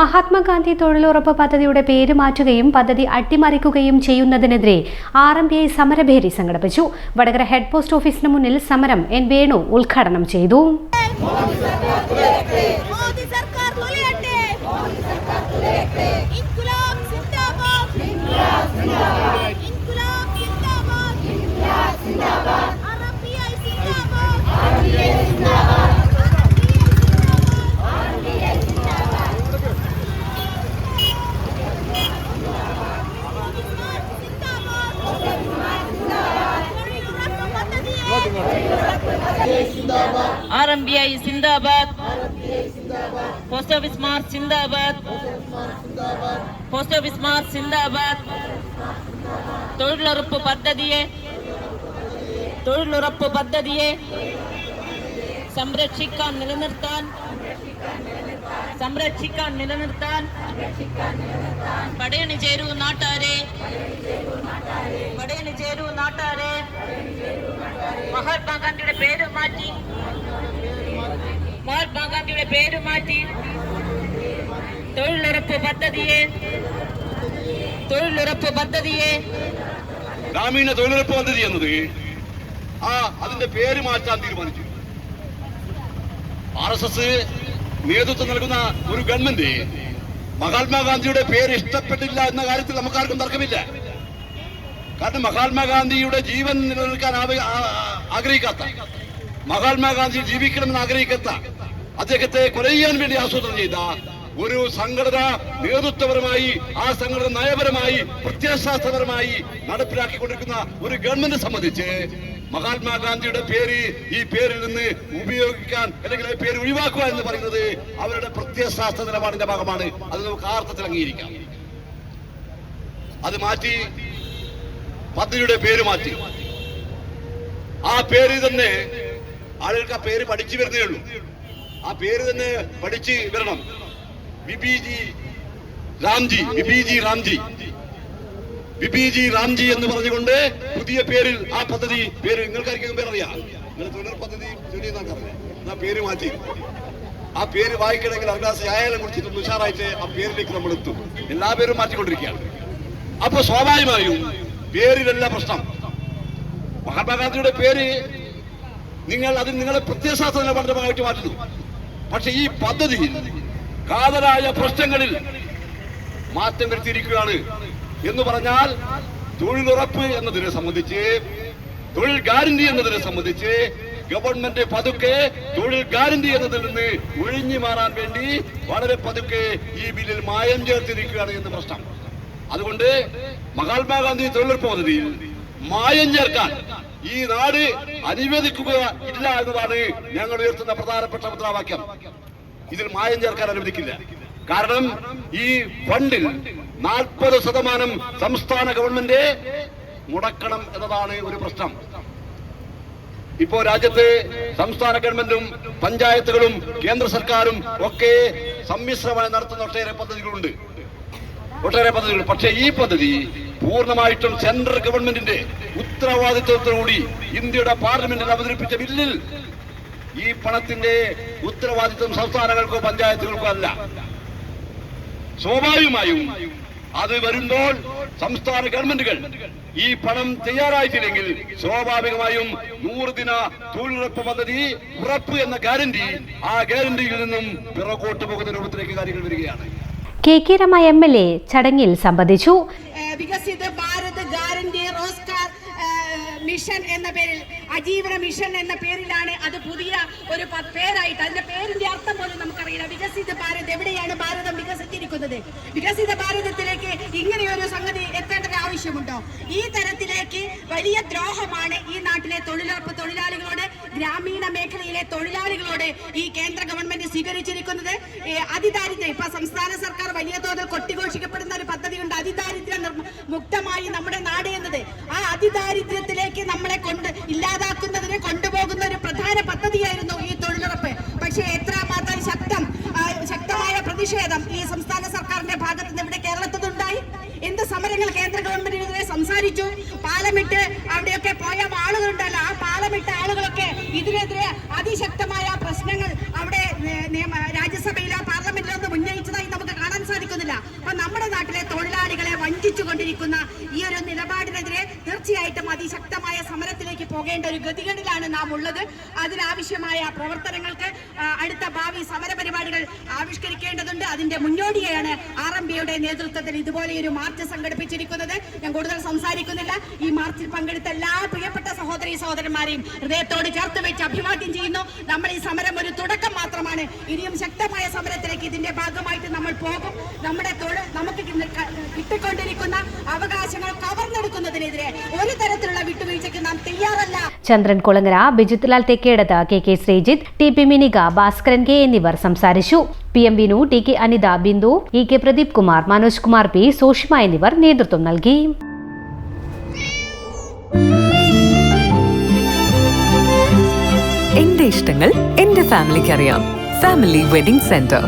മഹാത്മാഗാന്ധി തൊഴിലുറപ്പ് പദ്ധതിയുടെ പേര് മാറ്റുകയും പദ്ധതി അട്ടിമറിക്കുകയും ചെയ്യുന്നതിനെതിരെ ആർ എം പി ഐ സമരഭേരി സംഘടിപ്പിച്ചു. വടകര ഹെഡ് പോസ്റ്റ് ഓഫീസിന് മുന്നിൽ സമരം എൻ വേണു ഉദ്ഘാടനം ചെയ്തു. ആർ എം ബി ഐ സിന്ദാബാദ് പോസ്റ്റ് ഓഫീസ് മാർച്ച് സിന്ദാബാദ് പോസ്റ്റ് ഓഫീസ് മാർച്ച് സിന്ദാബാദ് തൊഴിലുറപ്പ് പദ്ധതിയെ തൊഴിലുറപ്പ് പദ്ധതിയെ സംരക്ഷിക്കാൻ നിലനിർത്താൻ സംരക്ഷിക്കാൻ നിലനിർത്താൻ പടയണി ചേരൂ നാട്ടാരെ പടയണി ചേരൂ നാട്ടാരെ മഹാത്മാഗാന്ധിയുടെ പേര് മാറ്റി മഹാത്മാഗാന്ധിയുടെ പേര് മാറ്റി തൊഴിലുറപ്പ് പദ്ധതിയെ തൊഴിലുറപ്പ് പദ്ധതിയെ ഗ്രാമീണ തൊഴിലുറപ്പ് പദ്ധതി എന്നത് ആ അതിന്റെ പേര് മാറ്റാൻ തീരുമാനിച്ചു. ആർ എസ് എസ് നേതൃത്വം നൽകുന്ന ഒരു ഗവൺമെന്റ് മഹാത്മാഗാന്ധിയുടെ പേര് ഇഷ്ടപ്പെട്ടില്ല എന്ന കാര്യത്തിൽ നമുക്കാർക്കും തർക്കമില്ല. കാരണം മഹാത്മാഗാന്ധിയുടെ ജീവൻ നിലനിൽക്കാൻ ആഗ്രഹിക്കാത്ത മഹാത്മാഗാന്ധി ജീവിക്കണമെന്ന് ആഗ്രഹിക്കാത്ത അദ്ദേഹത്തെ കൊല വേണ്ടി ആസൂത്രണം ചെയ്ത ഒരു സംഘടന നേതൃത്വപരമായി ആ സംഘടന നയപരമായി പ്രത്യയശാസ്ത്രപരമായി നടപ്പിലാക്കിക്കൊണ്ടിരിക്കുന്ന ഒരു ഗവൺമെന്റ് സംബന്ധിച്ച് മഹാത്മാഗാന്ധിയുടെ പേര് ഈ പേരിൽ നിന്ന് ഉപയോഗിക്കാൻ അല്ലെങ്കിൽ ആ പേര് ഒഴിവാക്കുക എന്ന് പറയുന്നത് അവരുടെ പ്രത്യയശാസ്ത്ര നിലപാടിന്റെ ഭാഗമാണ്. അത് നമുക്ക് ആർത്ഥത്തിൽ അംഗീകരിക്കാം. അത് മാറ്റി പദ്ധതിയുടെ പേര് മാറ്റി. ആ പേര് തന്നെ ആളുകൾക്ക് ആ പേര് പഠിച്ചു വരുന്നേ ഉള്ളൂ. ആ പേര് തന്നെ പഠിച്ച് വരണം. വിപിജി രാംജി വിപിജി രാംജി ബിബിജി റാംജി എന്ന് പറഞ്ഞുകൊണ്ട് പുതിയ പേരിൽ ആ പദ്ധതി പേര് നിങ്ങൾക്കായിരിക്കും പേരറിയാം. നിങ്ങൾ തൊഴിൽ പദ്ധതി ജോലി എന്നറിയാം പേര് മാറ്റി. ആ പേര് വായിക്കണമെങ്കിൽ അവകാശം ആയാലും കുറിച്ചിട്ട് ഉഷാറായിട്ട് ആ പേരിലേക്ക് നമ്മൾ എത്തും. എല്ലാ പേരും മാറ്റിക്കൊണ്ടിരിക്കുകയാണ്. അപ്പൊ സ്വാഭാവികമായും പേരിലല്ല പ്രശ്നം. മഹാത്മാഗാന്ധിയുടെ പേര് നിങ്ങൾ അത് നിങ്ങളെ പ്രത്യയശാസ്ത്ര നിലപാടിന്റെ ഭാഗമായിട്ട് മാറ്റുന്നു. പക്ഷെ ഈ പദ്ധതി കാതലായ പ്രശ്നങ്ങളിൽ മാറ്റം വരുത്തിയിരിക്കുകയാണ് എന്ന് പറഞ്ഞാൽ തൊഴിലുറപ്പ് എന്നതിനെ സംബന്ധിച്ച് തൊഴിൽ ഗ്യാരണ്ടി എന്നതിനെ സംബന്ധിച്ച് ഗവൺമെന്റ് പതുക്കെ തൊഴിൽ ഗ്യാരണ്ടി എന്നതിൽ നിന്ന് ഒഴിഞ്ഞു മാറാൻ വേണ്ടി വളരെ പതുക്കെ ഈ ബില്ലിൽ മായം ചേർത്തിരിക്കുകയാണ് എന്ന് പ്രശ്നം. അതുകൊണ്ട് മഹാത്മാഗാന്ധി തൊഴിലുറപ്പ് പദ്ധതിയിൽ മായം ചേർക്കാൻ ഈ നാട് അനുവദിക്കുക ഇല്ല എന്നതാണ് ഞങ്ങൾ ഉയർത്തുന്ന പ്രധാനപ്പെട്ട മുദ്രാവാക്യം. ഇതിൽ മായം ചേർക്കാൻ അനുവദിക്കില്ല. കാരണം ഈ ഫണ്ടിൽ നാൽപ്പത് ശതമാനം സംസ്ഥാന ഗവൺമെന്റ് മുടക്കണം എന്നതാണ് ഒരു പ്രശ്നം. ഇപ്പോ രാജ്യത്ത് സംസ്ഥാന ഗവൺമെന്റും പഞ്ചായത്തുകളും കേന്ദ്ര സർക്കാരും ഒക്കെ സമ്മിശ്രമായി നടത്തുന്ന ഒട്ടേറെ പദ്ധതികളുണ്ട്. ഒട്ടേറെ പദ്ധതികൾ. പക്ഷേ ഈ പദ്ധതി പൂർണമായിട്ടും സെൻട്രൽ ഗവൺമെന്റിന്റെ ഉത്തരവാദിത്വത്തോടുകൂടി ഇന്ത്യയുടെ പാർലമെന്റിൽ അവതരിപ്പിച്ച ബില്ലിൽ ഈ പണത്തിന്റെ ഉത്തരവാദിത്വം സംസ്ഥാനങ്ങൾക്കോ പഞ്ചായത്തുകൾക്കോ അല്ല. സ്വാഭാവികമായും അത് വരുമ്പോൾ സംസ്ഥാന ഗവൺമെന്റുകൾ ഈ പണം തയ്യാറായിട്ടില്ലെങ്കിൽ സ്വാഭാവികമായും നൂറ് ദിന തൊഴിലുറപ്പ് പദ്ധതി ഉറപ്പ് എന്ന ഗ്യാരണ്ടി ആ ഗ്യാരണ്ടിയിൽ നിന്നും പിറകോട്ട് പോകുന്ന രൂപത്തിലേക്ക് കാര്യങ്ങൾ വരികയാണ്. K K Rama M L A ചടങ്ങിൽ സംബന്ധിച്ചു. വികസിത ഭാരത് ഗ്യാരണ്ടി റോസ്കാർ മിഷൻ എന്ന പേരിൽ അജീവന മിഷൻ എന്ന പേരിലാണ് അത് പുതിയ ഒരു പേരായിട്ട്. അതിന്റെ പേരിന്റെ അർത്ഥം പോലും നമുക്കറിയില്ല. വികസിത ഭാരത് എവിടെയാണ് ഭാരതം വികസിച്ചിരിക്കുന്നത്? വികസിത ഭാരതത്തിലേക്ക് ഇങ്ങനെയൊരു സംഗതി എത്തേണ്ടത് ആവശ്യമുണ്ടോ? ഈ തരത്തിലേക്ക് വലിയ ദ്രോഹമാണ് ഈ നാട്ടിലെ തൊഴിലുറപ്പ് തൊഴിലാളികളോട് ഗ്രാമീണ മേഖലയിലെ തൊഴിലാളികളോട് ഈ കേന്ദ്ര ഗവൺമെന്റ് സ്വീകരിച്ചിരിക്കുന്നത്. അതിദാരിദ്ര്യം. ഇപ്പൊ സംസ്ഥാന സർക്കാർ വലിയ തോതിൽ കൊട്ടിഘോഷിക്കപ്പെടുന്ന ഒരു മുക്തമായി നമ്മുടെ നാട് എന്നത് ആ അതിദാരിദ്ര്യത്തിലേക്ക് നമ്മളെ കൊണ്ട് ഇല്ലാതാക്കുന്നതിന് കൊണ്ടുപോകുന്ന ഒരു പ്രധാന പദ്ധതിയായിരുന്നു ഈ തൊഴിലുറപ്പ്. പക്ഷേ എത്രമാത്രം ശക്തം ശക്തമായ പ്രതിഷേധം ഈ സംസ്ഥാന സർക്കാരിന്റെ ഭാഗത്ത് നിന്ന് ഇവിടെ കേരളത്തിൽ ഉണ്ടായി? എന്ത് സമരങ്ങൾ കേന്ദ്ര ഗവൺമെന്റിനെതിരെ സംസാരിച്ചു? പാലമിട്ട് അവിടെയൊക്കെ പോയ ആളുകളുണ്ടല്ലോ. ആ പാലമിട്ട ആളുകളൊക്കെ ഇതിനെതിരെ സ്വീകരിച്ചിരിക്കുന്ന ഈ ഒരു നിലപാടിനെതിരെ തീർച്ചയായിട്ടും അതിശക്തമായ സമരത്തിലേക്ക് പോകേണ്ട ഒരു ഗതികളിലാണ് നാം ഉള്ളത്. അതിനാവശ്യമായ പ്രവർത്തനങ്ങൾക്ക് അടുത്ത ഭാവി സമരപരിപാടികൾ ആവിഷ്കരിക്കേണ്ടതുണ്ട്. അതിന്റെ മുന്നോടിയാണ് ആർ എം ബിയുടെ നേതൃത്വത്തിൽ ഇതുപോലെ ഒരു മാർച്ച് സംഘടിപ്പിച്ചിരിക്കുന്നത്. ഞാൻ കൂടുതൽ സംസാരിക്കുന്നില്ല. ഈ മാർച്ചിൽ പങ്കെടുത്ത എല്ലാ പ്രിയപ്പെട്ട സഹോദരി സഹോദരന്മാരെയും ഹൃദയത്തോട് ചേർത്ത് വെച്ച് അഭിവാദ്യം ചെയ്യുന്നു. നമ്മൾ ഈ സമരം ഒരു തുടക്കം മാത്രമാണ്. ഇനിയും ശക്തമായ സമരത്തിലേക്ക് ഇതിന്റെ ഭാഗമായിട്ട് നമ്മൾ പോകും. നമ്മുടെ തൊഴിൽ നമുക്ക് ഇന്ന് ക- കിട്ടിക്കൊണ്ടിരിക്കുന്ന അവകാശങ്ങൾ കവർന്നെടുക്കുന്നതിനെതിരെ ഒരു തരത്തിലുള്ള വിട്ടുവീഴ്ചയ്ക്ക് നാം തയ്യാറല്ല. Chandran Kulangara Bijith Lal Thekkedath K K Sreejith T P Minika Bhaskaran K എന്നിവർ സംസാരിച്ചു. P M Vinu T K Anitha Bindu E K Pradeep Kumar Manoj Kumar P Soshima എന്നിവർ നേതൃത്വം നൽകി. എന്റെ ഇഷ്ടങ്ങൾ എന്റെ ഫാമിലിക്ക് അറിയാം ഫാമിലി വെഡിംഗ് സെന്റർ.